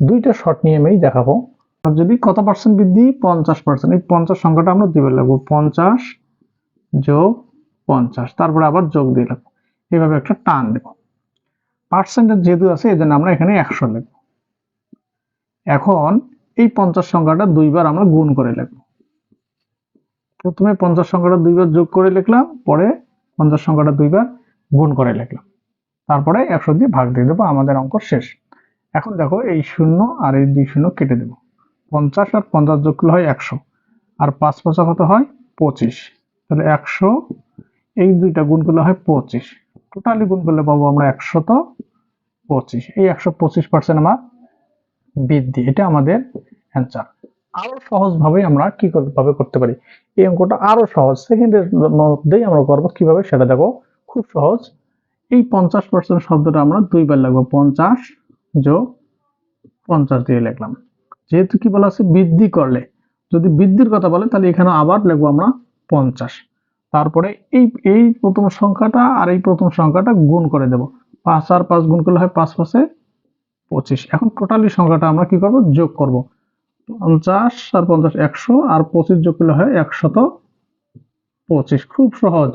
দুইটা শর্ট নিয়মেই দেখাবো। আর যদি কত পার্সেন্ট বৃদ্ধি? পঞ্চাশ পার্সেন্ট এই পঞ্চাশ সংখ্যাটা আমরা দিবে লাগবো। পঞ্চাশ যোগ পঞ্চাশ। তারপরে আবার যোগ দিয়ে লাগবো। এইভাবে একটা টান দেব। পার্সেন্টেজ যেহেতু আছে এই জন্য আমরা এখানে একশো লিখব। এখন এই পঞ্চাশ সংখ্যাটা দুইবার আমরা গুণ করে লিখব। প্রথমে পঞ্চাশ সংখ্যাটা দুইবার যোগ করে লিখলাম, পরে পঞ্চাশ সংখ্যাটা দুইবার গুণ করে লিখলাম। তারপরে একশো দিয়ে ভাগ দিয়ে দেবো। আমাদের অঙ্ক শেষ। এখন দেখো এই শূন্য আর এই দুই শূন্য কেটে দেবো। পঞ্চাশ আর পঞ্চাশ যোগ করলে হয় একশো। আর পাঁচ পাঁচা কত হয়? পঁচিশ। তাহলে একশো, এই দুইটা গুণ করলে হয় পঁচিশ। টোটালি গুণ করলে পাবো আমরা একশত পঁচিশ। এই একশো পঁচিশ পার্সেন্ট আমার বৃদ্ধি। এটা আমাদের অ্যান্সার আরও সহজ ভাবে আমরা কি ভাবে করতে পারি? এই অঙ্কটা আরও সহজ। সেকেন্ডের মধ্যেই আমরা করব কীভাবে? সেটা দেখো। খুব সহজ। এই পঞ্চাশ পার্সেন্ট শব্দটা আমরা দুইবার লিখব। পঞ্চাশ যোগ পঞ্চাশ দিয়ে লিখলাম। যেহেতু কি বলা আছে? বৃদ্ধি করলে। যদি বৃদ্ধির কথা বলে তাহলে এখানে আবার লিখব আমরা পঞ্চাশ। তারপরে এই এই প্রথম সংখ্যাটা আর এই প্রথম সংখ্যাটা গুণ করে দেব। পাঁচ আর পাঁচ গুণ করলে হয় পাঁচ পাঁচে পঁচিশ। এখন টোটালি সংখ্যাটা আমরা কি করব? যোগ করব। পঞ্চাশ আর পঞ্চাশ একশো আর পঁচিশ যোগ করলে হয় একশত পঁচিশ। খুব সহজ।